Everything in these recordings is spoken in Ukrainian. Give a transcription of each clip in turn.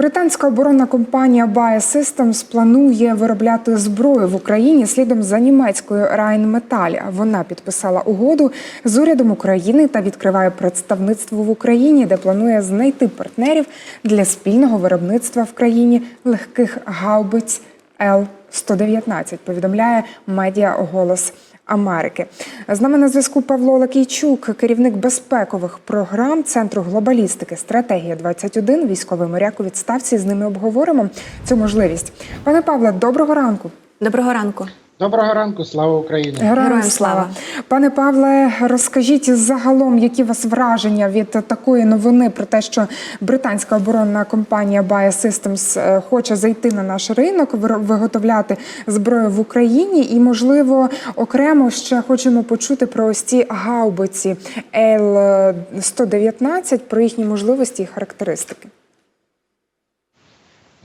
Британська оборонна компанія Bae Systems планує виробляти зброю в Україні слідом за німецькою Rheinmetall. Вона підписала угоду з урядом України та відкриває представництво в Україні, де планує знайти партнерів для спільного виробництва в країні легких гаубиць Л-119, повідомляє медіа Голос Америки. З нами на зв'язку Павло Лакійчук, керівник безпекових програм Центру глобалістики Стратегія 21 військовий моряк у відставці. З ними обговоримо цю можливість. Пане Павле, доброго ранку. Доброго ранку. Доброго ранку, слава Україні! Героям слава. слава. Пане Павле, розкажіть загалом, які у вас враження від такої новини про те, що британська оборонна компанія Bae Systems е, хоче зайти на наш ринок, виготовляти зброю в Україні, і можливо окремо ще хочемо почути про ось ці гаубиці Л-119, про їхні можливості і характеристики.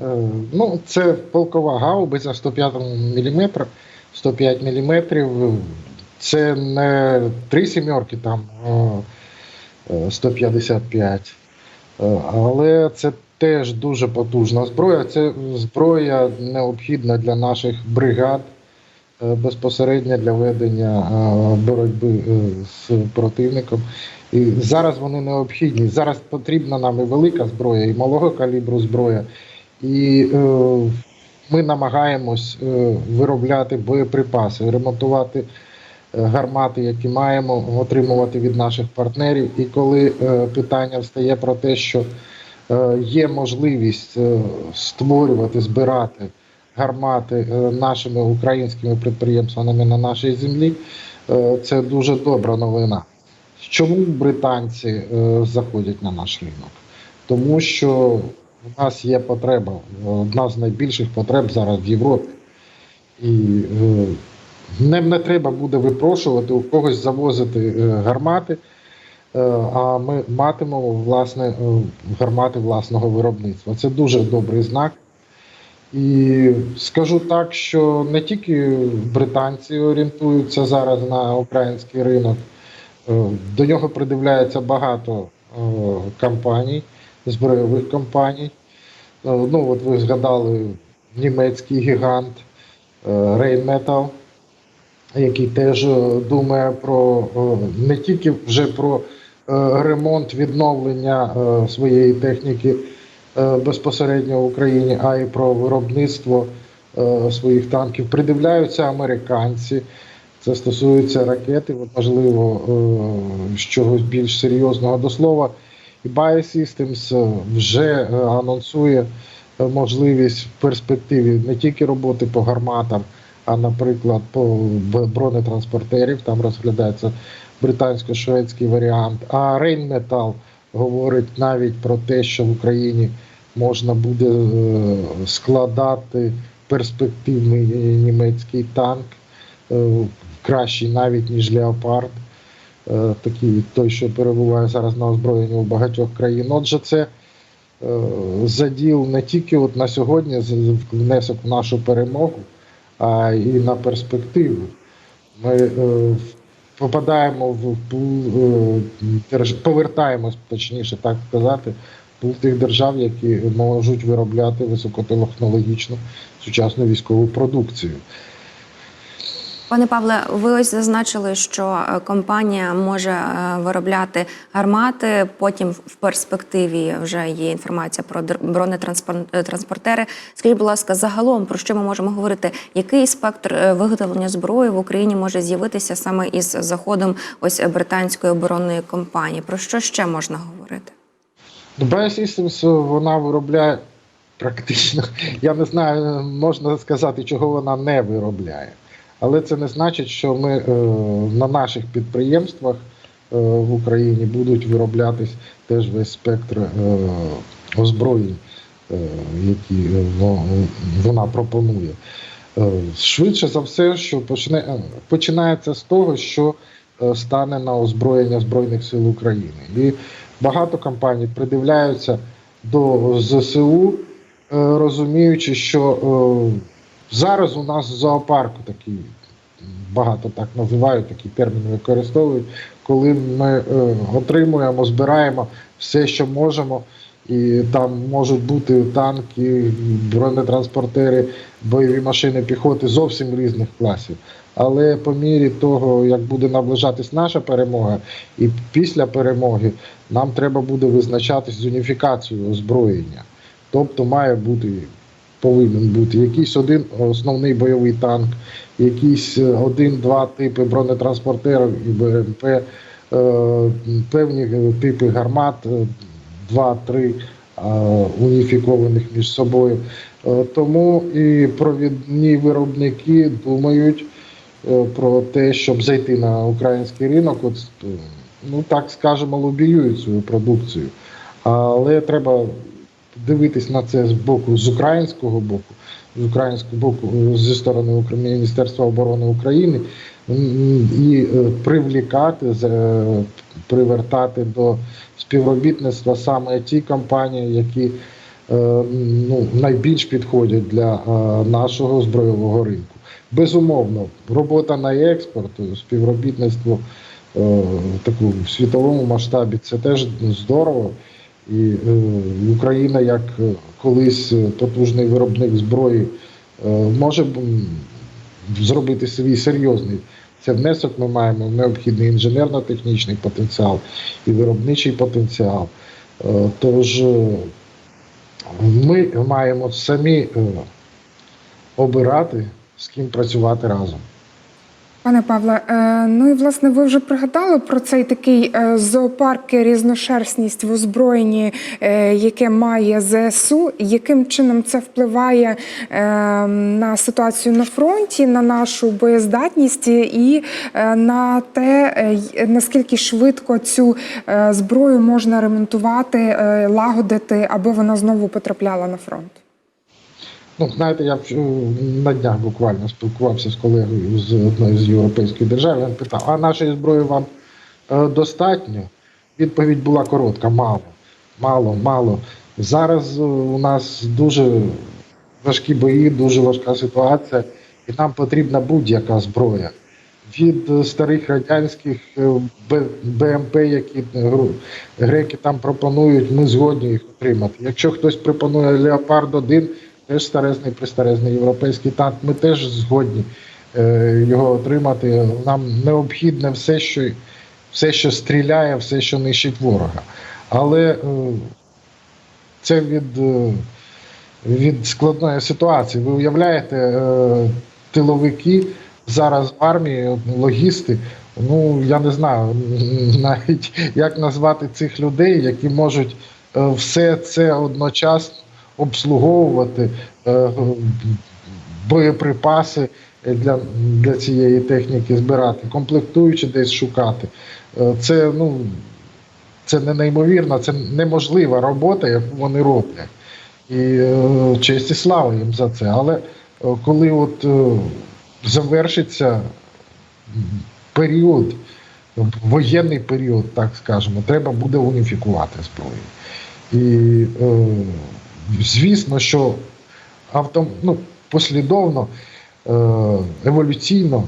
Е, Ну, це полкова гаубиця 105 мм, 105 мм. Це не три сімерки, там е, е, 155. Е, Але це теж дуже потужна зброя. Це зброя необхідна для наших бригад е, безпосередньо для ведення боротьби з противником. І зараз вони необхідні. Зараз потрібна нам і велика зброя, і малого калібру зброя. І ми намагаємось е, виробляти боєприпаси, ремонтувати е, гармати, які маємо, отримувати від наших партнерів. І коли е, питання встає про те, що є можливість створювати, збирати гармати нашими українськими підприємствами на нашій землі, це дуже добра новина. Чому британці заходять на наш ринок? Тому що у нас є потреба, одна з найбільших потреб зараз в Європі. І не, не треба буде випрошувати у когось завозити е, гармати, е, а ми матимемо власне е, гармати власного виробництва. Це дуже добрий знак. І скажу так, що не тільки британці орієнтуються зараз на український ринок, до нього придивляється багато компаній, збройових компаній. Е, Ну, от ви згадали німецький гігант Rheinmetall, який теж е, думає про е, не тільки вже про ремонт, відновлення своєї техніки безпосередньо в Україні, а й про виробництво своїх танків. Придивляються американці. Це стосується ракети, можливо, з чогось більш серйозного до слова. І Biosystems е, вже е, анонсує е, можливість в перспективі не тільки роботи по гарматам, а, наприклад, по бронетранспортерів. Там розглядається британсько-шведський варіант. А Rheinmetall говорить навіть про те, що в Україні можна буде складати перспективний німецький танк, кращий навіть ніж Леопард. Е, Такий той, що перебуває зараз на озброєнні у багатьох країн. Отже, це е, заділ не тільки от на сьогодні внесок в нашу перемогу, а і на перспективу. Ми е, попадаємо в повертаємось, точніше так сказати, в пул тих держав, які можуть виробляти високотехнологічну сучасну військову продукцію. Пане Павле, ви ось зазначили, що е, компанія може е, виробляти гармати. Потім в перспективі вже є інформація про бронетранспортери. Скажіть, будь ласка, загалом про що ми можемо говорити? Який спектр е, виготовлення зброї в Україні може з'явитися саме із заходом ось британської оборонної компанії? Про що ще можна говорити? Biosystems вона виробляє практично, я не знаю, можна сказати, чого вона не виробляє. Але це не значить, що ми е, на наших підприємствах е, в Україні будуть вироблятись теж весь спектр е, озброєнь, е, які е, вона пропонує. Е, Швидше за все, що почне, е, починається з того, що е, стане на озброєння Збройних сил України. І багато компаній придивляються до ЗСУ, е, розуміючи, що е, зараз у нас в зоопарку такий, багато так називають, такий термін використовують, коли ми е, отримуємо, збираємо все, що можемо і там можуть бути танки, бронетранспортери, бойові машини піхоти зовсім різних класів. Але по мірі того, як буде наближатись наша перемога, і після перемоги нам треба буде визначатись з уніфікацією озброєння. Тобто має бути, повинен бути якийсь один основний бойовий танк, якісь е, один-два типи бронетранспортерів і БМП, е, певні е, типи гармат, два-три уніфікованих між собою. Тому і провідні виробники думають про те, щоб зайти на український ринок, от, ну так скажемо, лобіюють свою продукцію. Але треба дивитись на це з боку, з українського боку, з українського боку, е, зі сторони Міністерства оборони України і е, привлікати, е, привертати до співробітництва саме ті компанії, які ну, найбільш підходять для нашого збройового ринку. Безумовно, робота на експорт, співробітництво в в світовому масштабі це теж здорово. І е, Україна, як е, колись е, потужний виробник зброї, може зробити свій серйозний це внесок. Ми маємо необхідний інженерно-технічний потенціал і виробничий потенціал. Тож ми маємо самі обирати, з ким працювати разом. Пане Павле, е, ну і власне ви вже пригадали про цей такий е, зоопарк різношерстність в озброєнні, е, яке має ЗСУ. Яким чином це впливає на ситуацію на фронті, на нашу боєздатність і на те, наскільки швидко цю зброю можна ремонтувати, лагодити, аби вона знову потрапляла на фронт? Ну, знаєте, я на днях буквально спілкувався з колегою з одної з європейських держав. Він питав: а нашої зброї вам е, достатньо? Відповідь була коротка: мало, мало, мало. Зараз е, у нас дуже важкі бої, дуже важка ситуація, і нам потрібна будь-яка зброя. Від е, старих радянських БМП, які греки там пропонують, ми згодні їх отримати. Якщо хтось пропонує Леопард 1, теж старезний пристарезний європейський танк, ми теж згодні е, його отримати. Нам необхідне все, що, все, що стріляє, все, що нищить ворога. Але е, це від, е, від складної ситуації. Ви уявляєте, е, тиловики зараз в армії, логісти. Ну я не знаю навіть як назвати цих людей, які можуть е, все це одночасно обслуговувати, е, боєприпаси для, для цієї техніки збирати, комплектуючи десь шукати. Е, Це ну це не неймовірно, це неможлива робота, яку вони роблять. І е, честь і слава їм за це. Але е, коли от е, завершиться період, воєнний період, так скажемо, треба буде уніфікувати зброю. І е, звісно, що авто, ну, послідовно, е, еволюційно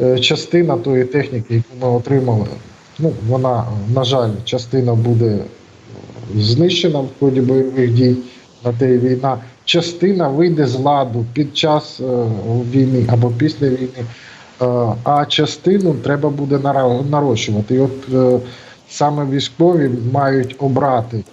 е, частина тої техніки, яку ми отримали, ну, вона, на жаль, частина буде знищена в ході бойових дій на те війна. Частина вийде з ладу під час е, війни або після війни, а частину треба буде нарощувати. І от саме військові мають обрати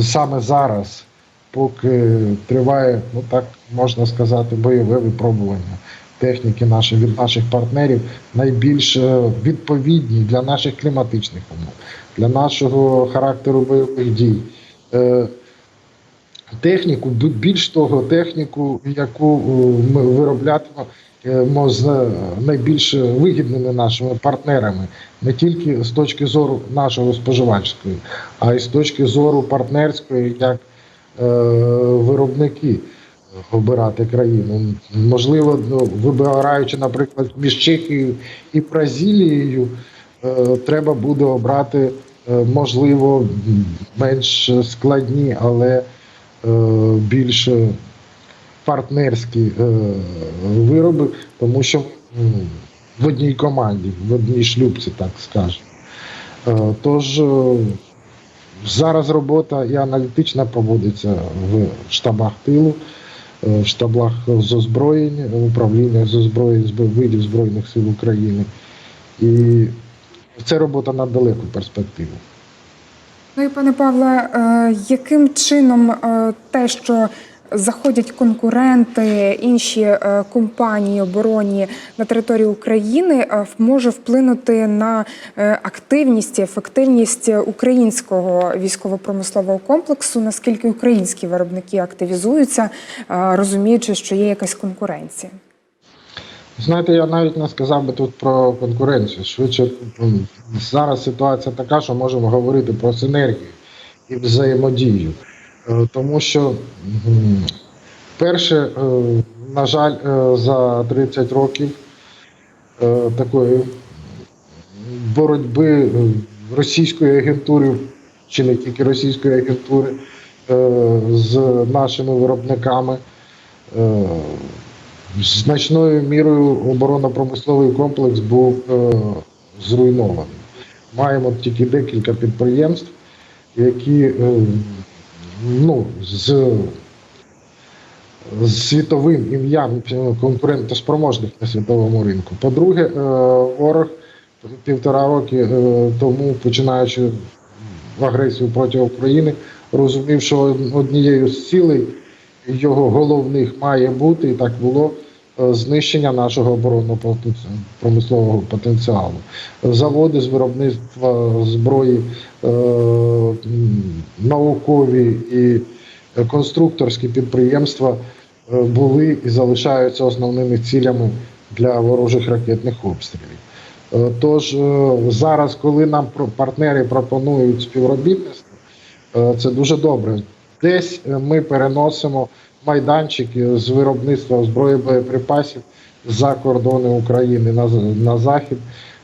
саме зараз, поки триває, ну так можна сказати, бойове випробування техніки наші від наших партнерів найбільш е, відповідні для наших кліматичних умов, для нашого характеру бойових дій. Е, Техніку, більш того, техніку, яку е, ми вироблятимемо з найбільш вигідними нашими партнерами, не тільки з точки зору нашого споживачської, а й з точки зору партнерської, як виробники обирати країну. Можливо, ну, вибираючи, наприклад, між Чехією і Бразилією, е, треба буде обрати, е, можливо, менш складні, але е, більш партнерські е, вироби, тому що в одній команді, в одній шлюбці, так скажемо. Е, Тож е, Зараз робота і аналітична проводиться в штабах тилу, е, в штабах з озброєнь, в управліннях з озброєнь видів Збройних сил України. І це робота на далеку перспективу. Ну і пане Павле, е, яким чином е, те, що заходять конкуренти, інші е, компанії оборонні на територію України, е, може вплинути на е, активність ефективність українського військово-промислового комплексу? Наскільки українські виробники активізуються, розуміючи, що є якась конкуренція? Знаєте, я навіть не сказав би тут про конкуренцію. Швидше зараз ситуація така, що можемо говорити про синергію і взаємодію. Е, Тому що, перше, е, на жаль, е, за 30 років такої боротьби російської агентури, чи не тільки російської агентури, з нашими виробниками. значною мірою оборонно-промисловий комплекс був е, зруйнований. Маємо тільки декілька підприємств, які ну, з, з світовим ім'ям конкурентоспроможних на світовому ринку. По-друге, е, ворог півтора роки е, тому, починаючи агресію проти України, розумів, що однією з цілей його головних має бути, і так було знищення нашого оборонного промислового потенціалу. Заводи з виробництва зброї, е, наукові і конструкторські підприємства е, були і залишаються основними цілями для ворожих ракетних обстрілів. Е, Тож е, зараз, коли нам партнери пропонують співробітництво, е, це дуже добре. Десь е, ми переносимо майданчики з виробництва зброї боєприпасів за кордони України на, на захід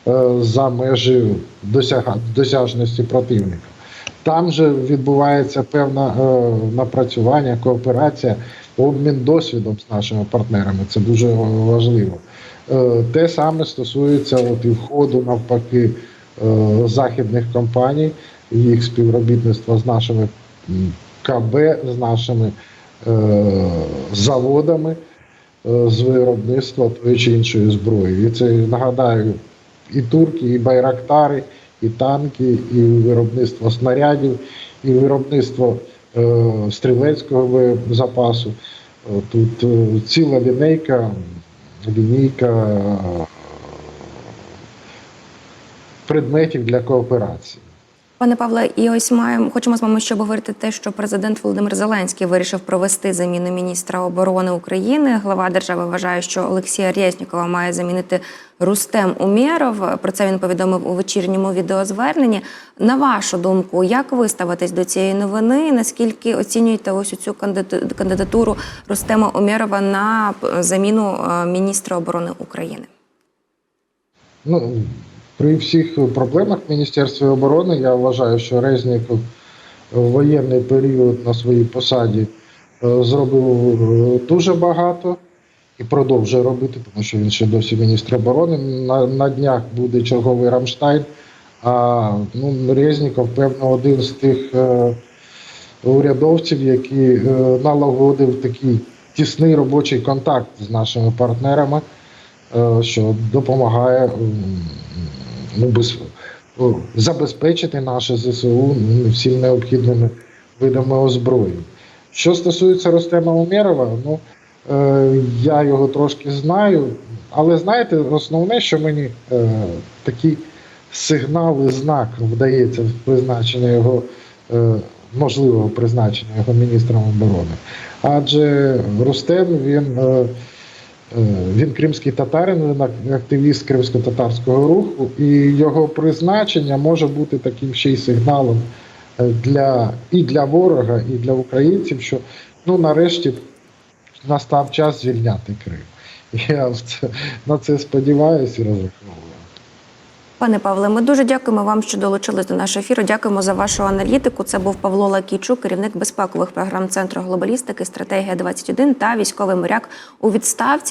е, за межі досяга, досяжності противника. Там же відбувається певне напрацювання, кооперація, обмін досвідом з нашими партнерами. Це дуже важливо. Е, Те саме стосується от і входу навпаки е, західних компаній, їх співробітництва з нашими КБ, з нашими заводами е, з виробництва тої чи іншої зброї. І це нагадаю і турки, і байрактари, і танки, і виробництво снарядів, і виробництво е, стрілецького запасу. Е, Тут е, ціла лінейка, лінійка е, предметів для кооперації. Пане Павле, і ось маємо хочемо з вами ще обговорити те, що президент Володимир Зеленський вирішив провести заміну міністра оборони України. Глава держави вважає, що Олексія Резнікова має замінити Рустем Умєров. Про це він повідомив у вечірньому відеозверненні. На вашу думку, як ви ставитесь до цієї новини? Наскільки оцінюєте ось цю кандидатуру Рустема Умєрова на заміну е, міністра оборони України? Ну, при всіх проблемах в Міністерстві оборони я вважаю, що Резніков в воєнний період на своїй посаді е, зробив е, дуже багато і продовжує робити, тому що він ще досі міністр оборони. На, на днях буде черговий Рамштайн. А ну, Резніков, певно, один з тих е, урядовців, який е, налагодив такий тісний робочий контакт з нашими партнерами е, що допомагає м, ну, без, забезпечити наше ЗСУ ну, всім необхідними видами озброєння. Що стосується Ростема Умєрова, ну е, я його трошки знаю, але знаєте, основне, що мені е, такий сигнал і знак вдається в призначення його е, можливого призначення його міністром оборони. Адже Рустем він. Е, Він кримський татарин, він активіст кримсько-татарського руху, і його призначення може бути таким ще й сигналом е, для, і для ворога, і для українців, що ну, нарешті настав час звільняти Крим. Я на це сподіваюся і розраховую. Пане Павле, ми дуже дякуємо вам, що долучились до нашого ефіру. Дякуємо за вашу аналітику. Це був Павло Лакійчук, керівник безпекових програм Центру глобалістики, стратегія 21 та військовий моряк у відставці.